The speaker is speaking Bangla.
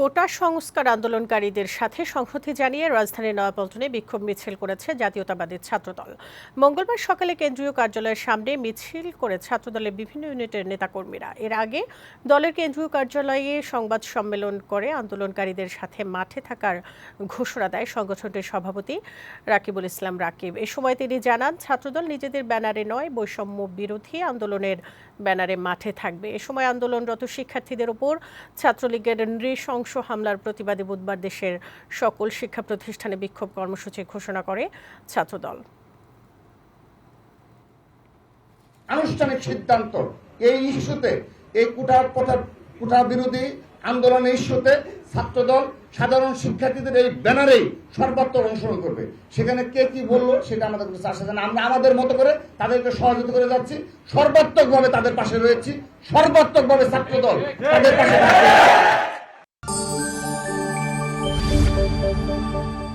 কোটা সংস্কার আন্দোলনকারীদের সাথে সংহতি জানিয়ে রাজধানীর নয়াপল্টনে বিক্ষোভ মিছিল করেছে জাতীয়তাবাদী ছাত্রদল। মঙ্গলবার সকালে কেন্দ্রীয় কার্যালয়ের সামনে মিছিল করে ছাত্রদলের বিভিন্ন ইউনিটের নেতাকর্মীরা এর আগে দলের কেন্দ্রীয় কার্যালয়ে সংবাদ সম্মেলন করে আন্দোলনকারীদের সাথে মাঠে থাকার ঘোষণা দেয় সংগঠনটির সভাপতি রাকিবুল ইসলাম রাকিব। এ সময় তিনি জানান, ছাত্রদল নিজেদের ব্যানারে নয়, বৈষম্য বিরোধী আন্দোলনের ব্যানারে মাঠে থাকবে। এ সময় আন্দোলনরত শিক্ষার্থীদের ওপর ছাত্রলীগের নৃশংস হামলার প্রতিবাদে বুধবার দেশের সকল শিক্ষা প্রতিষ্ঠানে বিক্ষোভ কর্মসূচি ঘোষণা করে ছাত্রদল। আনুষ্ঠানিক সিদ্ধান্ত। এই ইস্যুতে, এই কুঠার পথা কুঠার বিরোধী আন্দোলন ইস্যুতে ছাত্রদল সাধারণ শিক্ষার্থীদের এই ব্যানারেই সর্বাত্মক অংশগ্রহণ করবে। সেখানে কে কি বলল সেটা আমাদের কাছে আসে না। আমরা আমাদের মতো করে তাদেরকে সহযোগিতা করে যাচ্ছি। সর্বাত্মকভাবে তাদের পাশে রয়েছি। সর্বাত্মকভাবে ছাত্রদল তাদের পাশে থাকবে